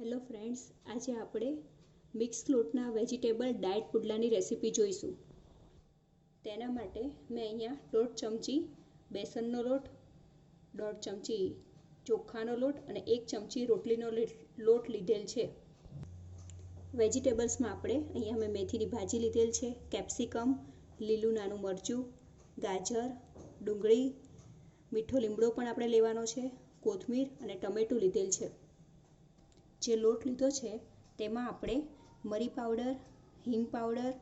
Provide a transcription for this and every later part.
Hello friends આજે આપણે mix લોટના વેજીટેબલ ડાયટ પુડલાની રેસીપી જોઈશું. તેના માટે મેં અહીંયા દોઢ ચમચી બેસનનો લોટ, દોઢ ચમચી ચોખાનો લોટ અને એક ચમચી રોટલીનો લોટ લીધેલ છે. વેજીટેબલ્સમાં આપણે અહીંયા મેં મેથીની ભાજી લીધેલ છે કેપ્સિકમ લીલું નાનું મરચું, ગાજર, ડુંગળી, મીઠો લીમડો પણ આપણે લેવાનો છે, કોથમીર અને ટમેટું લીધેલ છે. જે લોટ લીધો છે, તેમાં આપણે મરી પાવડર, હિંગ પાવડર,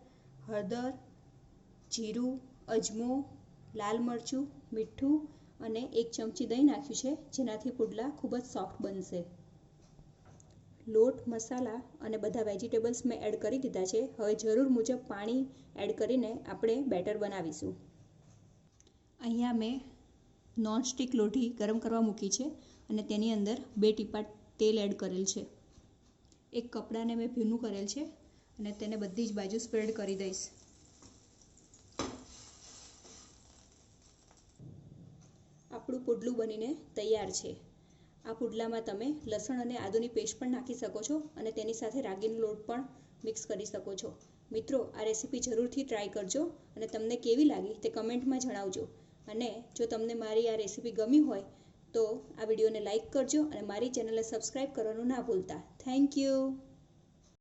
હળદર, જીરું, અજમો, લાલ મરચું, મીઠું અને એક ચમચી દહીં નાખ્યું છે, જેનાથી પુડલા ખૂબ જ સોફ્ટ બનશે. લોટ, મસાલા અને બધા વેજીટેબલ્સ મેં એડ કરી દીધા છે. હવે જરૂર મુજબ પાણી એડ કરીને આપણે બેટર બનાવીશું. અહીંયા મેં નોનસ્ટિક લોઢી ગરમ કરવા મૂકી છે અને તેની અંદર બે ટીપા તેલ એડ કરેલ છે. એક કપડાને મેં ભીનું કરેલ છે અને તેને બધી જ બાજુ સ્પ્રેડ કરી દઈશ. આપણું પુડલું બનીને તૈયાર છે. આ પુડલામાં તમે લસણ અને આદુની પેસ્ટ પણ નાખી શકો છો અને તેની સાથે રાગીનો લોટ પણ મિક્સ કરી શકો છો. મિત્રો, આ રેસીપી જરૂરથી ટ્રાય કરજો અને તમને કેવી લાગી તે કમેન્ટમાં જણાવજો. અને જો તમને મારી આ રેસીપી ગમી હોય તો આ વિડીયોને લાઇક કરજો અને મારી ચેનલને સબસ્ક્રાઈબ કરવાનું ના ભૂલતા. Thank you.